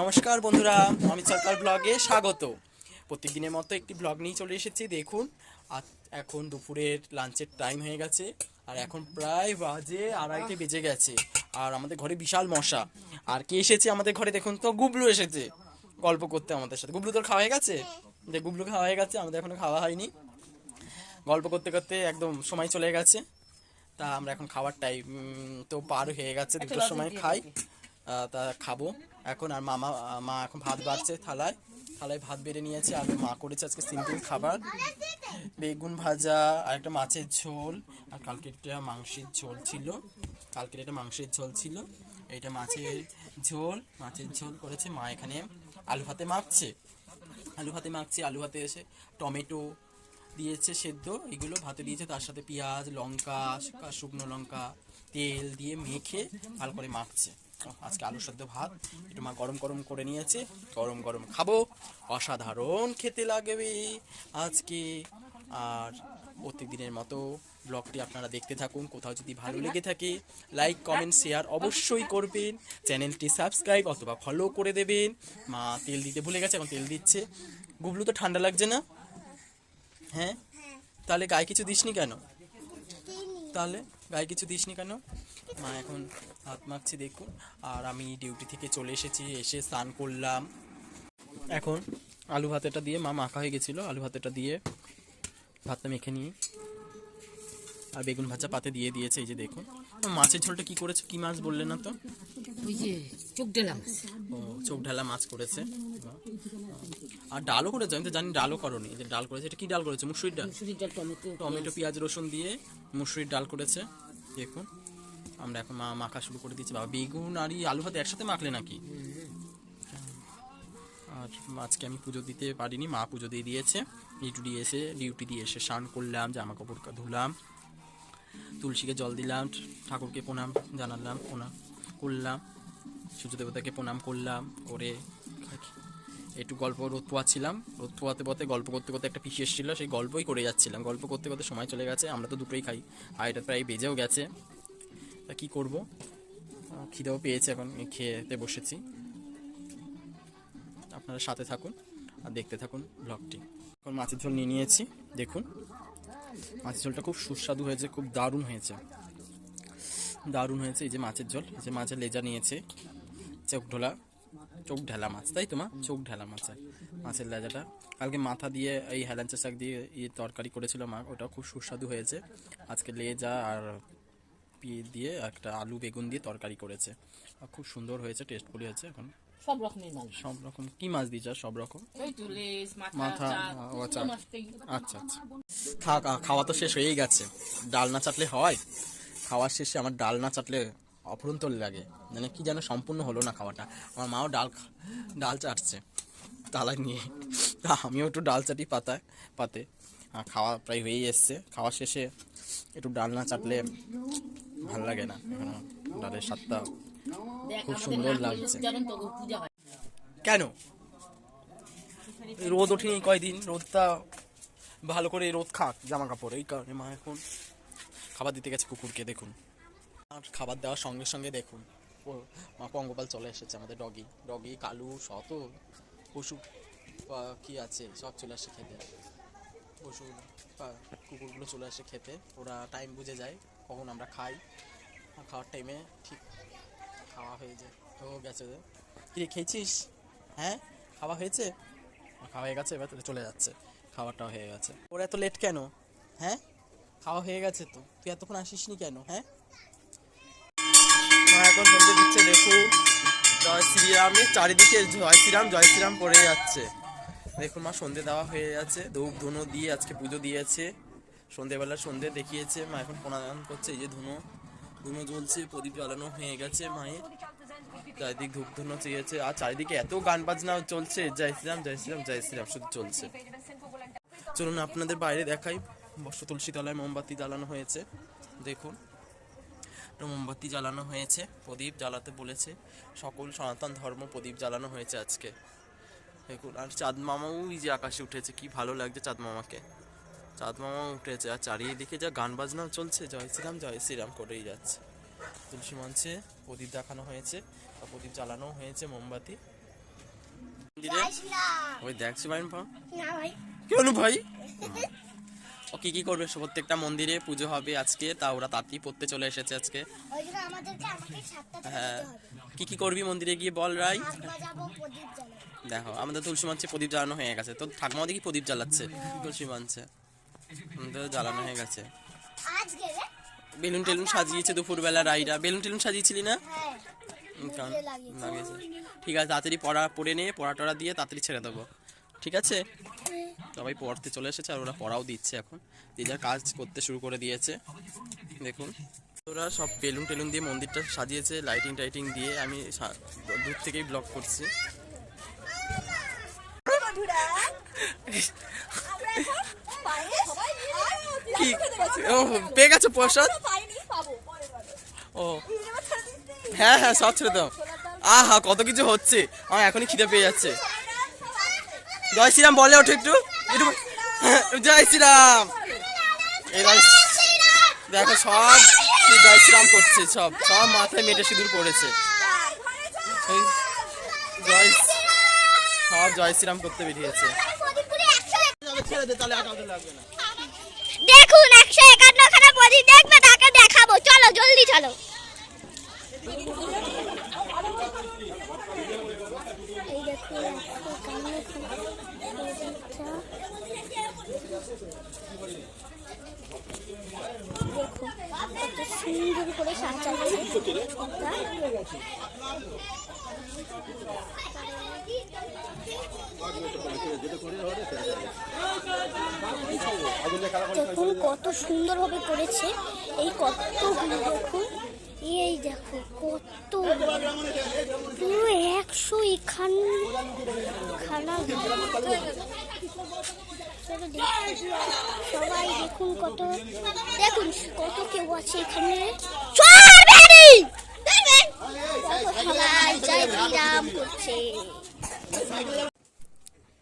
নমস্কার বন্ধুরা আমি সরকার ব্লগে স্বাগত। প্রত্যেক দিনের মতো একটি ব্লগ নিয়ে চলে এসেছি দেখুন। আর এখন দুপুরের লাঞ্চের টাইম হয়ে গেছে আর এখন প্রায় বাজে আড়াইটে বেজে গেছে। আর আমাদের ঘরে বিশাল মশা। আর কে এসেছে আমাদের ঘরে দেখুন তো? গুবলু এসেছে। গল্প করতে আমাদের সাথে। গুবলু তোর খাওয়া হয়ে গেছে? যে গুবলু খাওয়া হয়ে গেছে আমাদের এখনও খাওয়া হয়নি। গল্প করতে করতে একদম সময় চলে গেছে। তা আমরা এখন খাওয়ার টাইম তো পার হয়ে গেছে দুটোর সময় খাই। তা খাব। এখন আর মামা, মা এখন ভাত বাড়ছে থালায়। থালায় ভাত বেড়ে নিয়েছে, আর মা করেছে আজকে সিম্পল খাবার। বেগুন ভাজা আর একটা মাছের ঝোল, আর কালকে একটা মাংসের ঝোল ছিল। কালকের একটা মাংসের ঝোল ছিল। এটা মাছের ঝোল মাছের ঝোল করেছে মা এখানে আলু ভাতে মাখছে। আলু ভাতে মাখছে, আলু ভাতে এসে টমেটো দিয়েছে সেদ্ধ, এগুলো ভাতে দিয়েছে। তার সাথে পেঁয়াজ, লঙ্কা শুকনো লঙ্কা, তেল দিয়ে মেখে ভালো করে মাখছে। আজকে আলু সেদ্ধ ভাত। একটু মা গরম গরম করে নিয়েছে। গরম গরম খাব। অসাধারণ খেতে লাগবে আজকে আর প্রত্যেক দিনের মতো ব্লগটি আপনারা দেখতে থাকুন। কোথাও যদি ভালো লেগে থাকে লাইক কমেন্ট শেয়ার অবশ্যই করবেন। চ্যানেলটি সাবস্ক্রাইব অথবা ফলো করে দেবেন। মা তেল দিতে ভুলে গেছে এখন তেল দিচ্ছে। গুবলু তো ঠান্ডা লাগছে না? হ্যাঁ? তাহলে গায়ে কিছু দিসনি কেন? তাহলে গায়ে কিছু দিসনি কেন? মা এখন হাত মাখছে দেখুন। আর আমি ডিউটি থেকে চলে এসেছি এসে স্নান করলাম। এখন আলু ভাতেটা দিয়ে মা মাখা হয়ে গেছিল। আলু ভাতেটা দিয়ে ভাতটা মেখে নিয়ে আর বেগুন ভাজা পাতে দিয়ে দিয়েছে এই যে দেখুন। মাছের ঝোলটা কি করেছে? কি মাছ বললে না তো? ওই যে চোখ ডেলাম ও চোখ ঢালা মাছ করেছে। আর ডালও করেছে আমি তো জানি ডালও করনি। যে ডাল করেছে এটা কি ডাল করেছে? মুসুরির ডাল? মুসুরির ডাল টমেটো টমেটো পেঁয়াজ রসুন দিয়ে মুসুরির ডাল করেছে। দেখুন আমরা এখন মা মাখা শুরু করে দিয়েছি। বাবা বেগুন আর এই আলু ভাত একসাথে মাখলে নাকি? আর আজকে আমি পুজো দিতে পারিনি মা পুজো দিয়ে দিয়েছে। ডিউটি দিয়ে এসে ডিউটি দিয়ে এসে স্নান করলাম জামা কাপড় ধুলাম তুলসীকে জল দিলাম ঠাকুরকে প্রণাম জানালাম প্রণাম করলাম সূর্য দেবতাকে প্রণাম করলাম করে একটু গল্প রোদ পোয়াচ্ছিলাম। রোদ পোয়াতে পোয়াতে গল্প করতে করতে একটা পিসি এসেছিল, সেই গল্পই করে যাচ্ছিলাম। গল্প করতে করতে সময় চলে গেছে, আমরা তো দুটোই খাই। আর এটা প্রায় বেজেও গেছে। তা কী করব? খিদেও পেয়েছে এখন খেতে বসেছি। আপনারা সাথে থাকুন আর দেখতে থাকুন ব্লগটি এখন মাছের ঝোল নিয়ে নিয়েছি, দেখুন। মাছের ঝোলটা খুব সুস্বাদু হয়েছে, খুব দারুণ হয়েছে। দারুণ হয়েছে এই যে মাছের ঝোল, এই যে মাছের লেজা নিয়েছে, চোখ ঢোলা। চোখ ঢেলা মাছ তাই তো মা? চোখ ঢেলা মাছ মাছের লেজাটা কালকে মাথা দিয়ে এই হেলাঞ্চা শাক দিয়ে ইয়ে তরকারি করেছিল মা ওটা খুব সুস্বাদু হয়েছে। আজকে লেজা আর পিয়ে দিয়ে একটা আলু বেগুন দিয়ে তরকারি করেছে। খুব সুন্দর হয়েছে টেস্ট টেস্টফুলি হয়েছে এখন। সব রকমের মাছ। সব রকম। কি মাছ দিয়েছ? সব রকম? মাথা ও আচ্ছা। আচ্ছা। আচ্ছা থাক খাওয়া তো শেষ হয়েই গেছে। ডাল না চাটলে হয়? খাওয়ার শেষে আমার ডাল না চাটলে অফুরন্তর লাগে। মানে কি যেন সম্পূর্ণ হলো না খাওয়াটা। আমার মাও ডাল ডাল চাটছে তালা নিয়ে। তা আমিও একটু ডাল চাটি পাতায় পাতে। খাওয়া প্রায় হয়েই এসছে। খাওয়া শেষে একটু ডাল না চাটলে ভালো লাগে না। ডালের স্বাদটা খুব সুন্দর লাগছে। কেন? রোদ ওঠেনি কয়দিন? রোদটা ভালো করে রোদ খাক জামা কাপড় এই কারণে মা এখন খাবার দিতে গেছে কুকুরকে দেখুন। আর খাবার দেওয়ার সঙ্গে সঙ্গে দেখুন, ও মা পঙ্গপাল চলে এসেছে আমাদের ডগি ডগি কালু, শত, পশু কি আছে? সব চলে আসে খেতে। পশু কুকুরগুলো চলে আসে খেতে। ওরা টাইম বুঝে যায় কখন আমরা খাই। খাওয়ার টাইমে ঠিক খাওয়া হয়ে যায়। ও গেছে। কি খেয়েছিস? হ্যাঁ? খাওয়া হয়েছে? খাওয়া হয়ে গেছে, এবার চলে যাচ্ছে। খাবারটাও হয়ে গেছে। ওর এত লেট কেন? হ্যাঁ? খাওয়া হয়ে গেছে তো। তুই এতক্ষণ আসিসনি কেন? হ্যাঁ? মা এখন সন্ধে দিচ্ছে দেখুন জয় শ্রীরামের চারিদিকে জয় শ্রীরাম জয় শ্রীরাম পড়ে যাচ্ছে। দেখুন মা, সন্ধে দেওয়া হয়ে যাচ্ছে। ধূপ, ধুনো দিয়ে আজকে পুজো দিয়েছে। সন্ধেবেলা সন্ধে দেখিয়েছে। মা এখন প্রণাম করছে, এই যে ধুনো ধুনো জ্বলছে, প্রদীপ জ্বালানো হয়ে গেছে মায়ের। চারিদিক ধূপ, ধুনো চেয়েছে। আর চারিদিকে এত গান বাজনা চলছে। জয় শ্রীরাম জয় শ্রীরাম জয় শ্রীরাম, শুধু চলছে। চলুন আপনাদের বাইরে দেখাই। বর্ষ তুলসী তলায় মোমবাতি জ্বালানো হয়েছে। দেখুন। মোমবাতি জ্বালানো হয়েছে প্রদীপ জ্বালাতে বলেছে। সকল সনাতন ধর্ম প্রদীপ জ্বালানো হয়েছে আজকে। দেখুন আর চাঁদ মামাও যে আকাশে উঠেছে কি ভালো লাগছে চাঁদ মামাকে। চাঁদ মামা উঠেছে আর চারিদিকে যা গান বাজনাও চলছে জয় শ্রীরাম জয় শ্রীরাম করেই যাচ্ছে। তুলসী মঞ্চে প্রদীপ দেখানো হয়েছে আর প্রদীপ জ্বালানো হয়েছে মোমবাতি। ওই দেখছি ভাই ভাই। কেন ভাই? কি কি করবে? প্রত্যেকটা মন্দিরে পুজো হবে আজকে তা ওরা তাঁতি পড়তে চলে এসেছে আজকে। হ্যাঁ। কি কি করবি মন্দিরে গিয়ে বল রাই? দেখো আমাদের তুলসী মঞ্চে প্রদীপ জ্বালানো হয়ে গেছে। তো ঠাকুমা দেখি প্রদীপ জ্বালাচ্ছে তুলসী মঞ্চে। জ্বালানো হয়ে গেছে। বেলুন টেলুন সাজিয়েছে দুপুরবেলা রাইরা। বেলুন টেলুন সাজিয়েছিলি না? হ্যাঁ ঠিক আছে তাড়াতাড়ি পড়া পড়ে নিয়ে পড়া টড়া দিয়ে তাড়াতাড়ি ছেড়ে দেবো। ঠিক আছে? সবাই পড়তে চলে এসেছে আর ওরা পড়াও দিচ্ছে এখন। যে যার কাজ করতে শুরু করে দিয়েছে। দেখুন। ওরা সব বেলুন টেলুন দিয়ে মন্দিরটা সাজিয়েছে লাইটিং টাইটিং দিয়ে। আমি দূর থেকেই ব্লগ করছি। কি? ও পেয়ে গেছো প্রসাদ? ও। হ্যাঁ হ্যাঁ সব ছেড়ে দাও। আহা কত কিছু হচ্ছে। আমার এখনই খিদে পেয়ে যাচ্ছে। জয় শ্রীরাম, বলে ওঠো একটু। জয় শ্রীরাম। এই দেখো সব জয় শ্রীরাম করছে, সব সব মাথায় মেটে সিঁদুর পড়েছে। জয়, সব জয় শ্রীরাম করতে বেরিয়েছে। দেখুন, একশো একান্ন খানা প্রদীপ দেখবে, তাকে দেখাবো। চলো, জলদি চলো। এই প্রদীপটা। কত সুন্দর করে সাজাচ্ছে দেখুন কত সুন্দরভাবে করেছে এই কতগুলো দেখুন এই দেখো কত পুরো একশো এখান খানা সবাই দেখুন কত দেখুন কত কেউ আছে এখানে।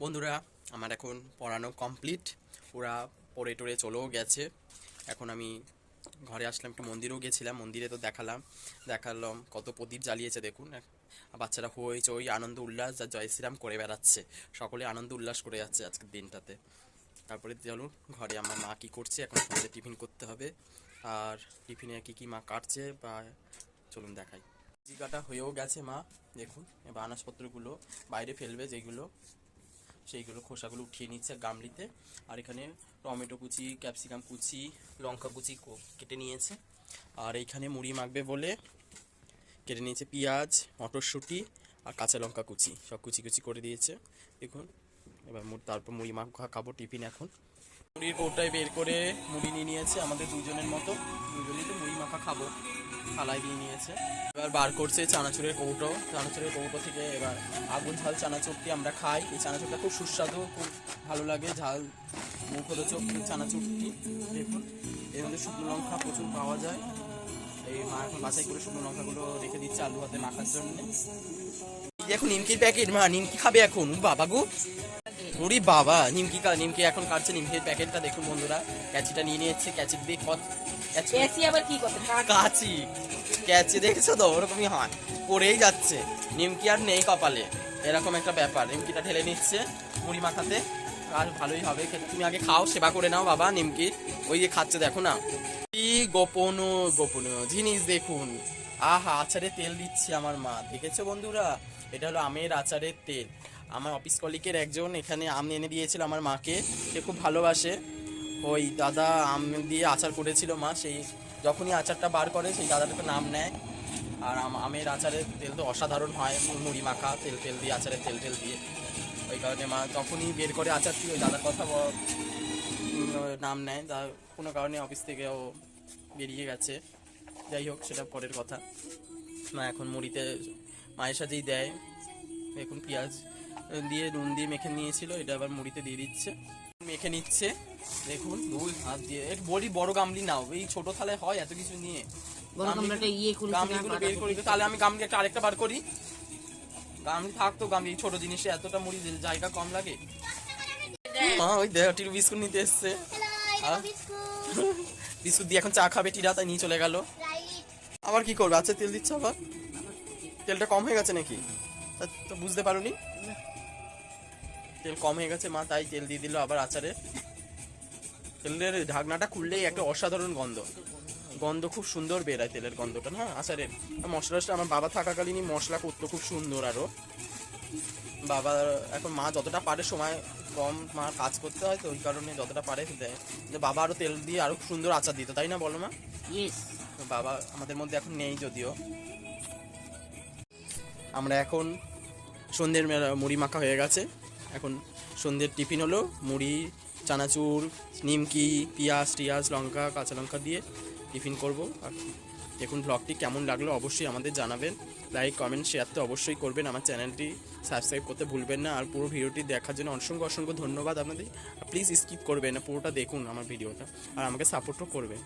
বন্ধুরা, আমার এখন পড়ানো কমপ্লিট। ওরা পড়ে টড়ে চলেও গেছে। এখন আমি ঘরে আসলাম, একটু মন্দিরেও গেছিলাম, মন্দিরে তো দেখালাম দেখালাম কত প্রদীপ জ্বালিয়েছে, দেখুন। বাচ্চারা হই চই, আনন্দ, উল্লাস, যা জয় শ্রীরাম করে বেড়াচ্ছে। সকলে আনন্দ, উল্লাস করে যাচ্ছে আজকের দিনটাতে। তারপরে চলুন ঘরে আমার মা কী করছে, এখন টিফিন করতে হবে। আর টিফিনে কী কী মা কাটছে বা চলুন দেখাই। জিকাটা হয়েও গেছে মা, দেখুন এবার আনাজপত্রগুলো বাইরে ফেলবে যেগুলো। সেইগুলো খোসাগুলো উঠিয়ে নিচ্ছে গামলিতে। আর এখানে টমেটো কুচি, ক্যাপসিকাম কুচি, লঙ্কা কুচি কেটে নিয়েছে। আর এইখানে মুড়ি মাখবে বলে কেটে নিয়েছে পেঁয়াজ, মটরশুঁটি আর কাঁচা লঙ্কা কুচি। সব কুচি কুচি করে দিয়েছে। দেখুন, এবার তারপর মুড়ি মাখা খাব টিফিন এখন। মুড়ির কৌটায় বের করে মুড়ি নিয়ে নিয়েছে আমাদের দুজনের মতো। দুজনেই তো মুড়ি মাখা খাব। থালায় দিয়ে নিয়েছে। এবার বার করছে চানাচুরের কৌটো চানাচুরের কৌটো থেকে এবার আগুন, ঝাল, চানাচুরটি আমরা খাই। এই চানাচুরটা খুব সুস্বাদু, খুব ভালো লাগে। ঝাল, মুখরোচক চানাচুরটি। দেখুন, এর মধ্যে শুকনো লঙ্কা প্রচুর পাওয়া যায়। এই মা এখন বাছাই করে শুকনো লঙ্কাগুলো রেখে দিচ্ছে আলু হাতে মাখার জন্য। এখন নিমকির প্যাকেট, মা, নিমকি খাবে এখন? উ বাবা গো! ওরে বাবা নিমকি কা নিমকি এখন কাটছে নিমকির প্যাকেটটা দেখুন বন্ধুরা। ক্যাচিটা নিয়ে নিয়েছে ক্যাচি দিয়ে কত ক্যাচি আবার কি করতে কাচি। ক্যাচি দেখেছ তো? ওরকমই হয়। পড়েই যাচ্ছে। নিমকি আর নেই কপালে। এরকম একটা ব্যাপার। নিমকিটা ঢেলে নিচ্ছে মুড়ি মাখাতে। আর ভালোই হবে। তুমি আগে খাও সেবা করে নাও বাবা নিমকি। ওই যে খাচ্ছে দেখো না। কি গোপন গোপন জিনিস দেখুন। আহা আচারে তেল দিচ্ছে আমার মা। দেখেছ বন্ধুরা? এটা হলো আমের আচারের তেল। আমার অফিস কলিকের একজন এখানে আম এনে দিয়েছিল আমার মাকে। সে খুব ভালোবাসে। ওই দাদা আম দিয়ে আচার করেছিল মা। সেই যখনই আচারটা বার করে, সেই দাদাটাকে নাম নেয়। আর আম- আমের আচারের তেল তো অসাধারণ হয়। মুড়ি মাখা, তেল তেল দিয়ে, আচারের তেল তেল দিয়ে। ওই কারণে মা যখনই বের করে আচার আচারটি ওই দাদার কথা নাম নেয়। তা কোনো কারণে অফিস থেকে ও বেরিয়ে গেছে। যাই হোক, সেটা পরের কথা। মা এখন মুড়িতে মায়ের সাথেই দেয়। এখন পেঁয়াজ দিয়ে নুন দিয়ে মেখে নিয়েছিল এটা আবার মুড়িতে দিয়ে দিচ্ছে। মেখে নিচ্ছে দেখুন দুই হাত দিয়ে। এক বড়ি বড় গামলি নাও এই ছোট থালায় হয় এত কিছু নিয়ে। গামলাটা ইয়ে গামলিগুলো বের করি তাহলে আমি গামলি একটা আরেকটা বার করি। গামলি থাকতো গামলি ছোট জিনিসে এতটা মুড়ি দিলে জায়গা কম লাগে। মা ওই দেখ টিরু বিস্কুট নিতে এসছে? বিস্কুট দিয়ে এখন চা খাবে টিরা তাই নিয়ে চলে গেল। আবার কি করবে? আচ্ছা তেল দিচ্ছে আবার? তেলটা কম হয়ে গেছে নাকি? তা তো বুঝতে পারোনি? তেল কম হয়ে গেছে মা তাই তেল দিয়ে দিল আবার আচারে। তেলের ঢাকনাটা খুললেই একটা অসাধারণ গন্ধ। গন্ধ খুব সুন্দর বেরায় তেলের গন্ধটা না আচারের। আর মশলাটা আমার বাবা থাকাকালীনই মশলা করতো খুব সুন্দর আরও বাবা এখন মা যতটা পারে সময় কম মা কাজ করতে হয় তো ওই কারণে যতটা পারে দেয়। কিন্তু বাবা আরও তেল দিয়ে আরও সুন্দর আচার দিত তাই না বলো মা? বাবা আমাদের মধ্যে এখন নেই যদিও। আমরা এখন সন্ধ্যের মুড়ি মাখা হয়ে গেছে। এখন সন্ধ্যের টিফিন হলো মুড়ি চানাচুর নিমকি পিঁয়াজ টিয়াজ লঙ্কা কাঁচা লঙ্কা দিয়ে টিফিন করব। আর দেখুন ব্লগটি কেমন লাগল অবশ্যই আমাদের জানাবেন। লাইক কমেন্ট শেয়ার তো অবশ্যই করবেন। আমার চ্যানেলটি সাবস্ক্রাইব করতে ভুলবেন না। আর পুরো ভিডিওটি দেখার জন্য অসংখ্য অসংখ্য ধন্যবাদ আপনাদের। প্লিজ স্কিপ করবেন না পুরোটা দেখুন আমার ভিডিওটা। আর আমাকে সাপোর্টও করবেন।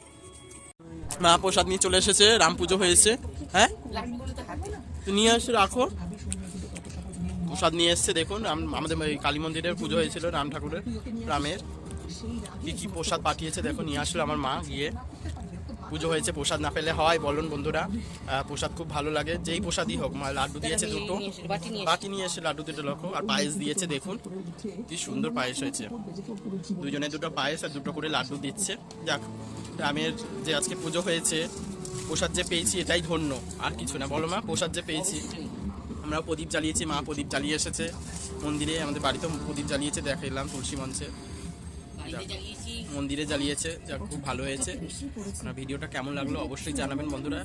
মা প্রসাদ নিয়ে চলে এসেছে রাম পুজো হয়েছে। হ্যাঁ? নিয়ে এসে রাখো। প্রসাদ নিয়ে এসছে দেখুন আম- আমাদের কালী মন্দিরের পুজো হয়েছিল রাম ঠাকুরের রামের কি কি প্রসাদ পাঠিয়েছে দেখো নিয়ে আসলো আমার মা গিয়ে পুজো হয়েছে প্রসাদ না পেলে হয় বলুন বন্ধুরা প্রসাদ খুব ভালো লাগে যেই প্রসাদই হোক মা লাড্ডু দিয়েছে দুটো বাটি নিয়ে এসে। লাড্ডু দুটো লক্ষ্য আর পায়েস দিয়েছে দেখুন কি সুন্দর পায়েস হয়েছে দুজনে দুটো পায়েস আর দুটো করে লাড্ডু দিচ্ছে যাক রামের যে আজকে পুজো হয়েছে প্রসাদ যে পেয়েছি এটাই ধন্য আর কিছু না বলো মা প্রসাদ যে পেয়েছি আমরা প্রদীপ জ্বালিয়েছি মা প্রদীপ জ্বালিয়ে এসেছে মন্দিরে আমাদের বাড়িতেও প্রদীপ জ্বালিয়েছে দেখাইলাম তুলসী মঞ্চে। মন্দিরে জ্বালিয়েছে যা খুব ভালো হয়েছে। ভিডিওটা কেমন লাগল অবশ্যই জানাবেন বন্ধুরা।